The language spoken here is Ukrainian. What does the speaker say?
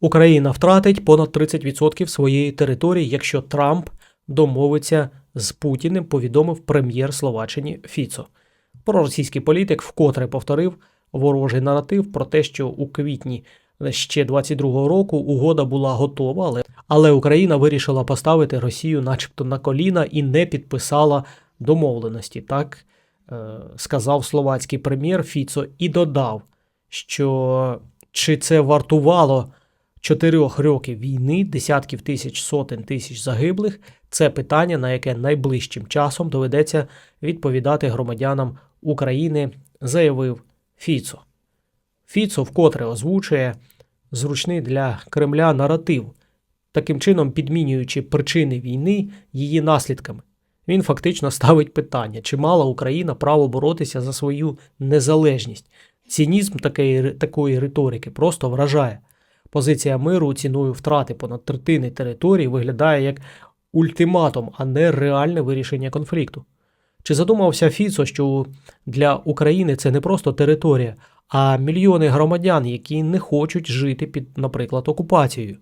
Україна втратить понад 30% своєї території, якщо Трамп домовиться з Путіним, повідомив прем'єр Словаччини Фіцо. Проросійський політик вкотре повторив ворожий наратив про те, що у квітні ще 22-го року угода була готова, але, але Україна вирішила поставити Росію, начебто, на коліна і не підписала домовленості. Так е, сказав словацький прем'єр Фіцо і додав, що чи це вартувало чотирьох років війни, десятків тисяч, сотень тисяч загиблих, це питання, на яке найближчим часом доведеться відповідати громадянам України, заявив Фіцо. Фіцо вкотре озвучує зручний для Кремля наратив, таким чином підмінюючи причини війни її наслідками. Він фактично ставить питання, чи мала Україна право боротися за свою незалежність. Цінізм такої, такої риторики просто вражає. Позиція миру ціною втрати понад третини території виглядає як ультиматум, а не реальне вирішення конфлікту. Чи задумався Фіцо, що для України це не просто територія, а мільйони громадян, які не хочуть жити під, наприклад, окупацією?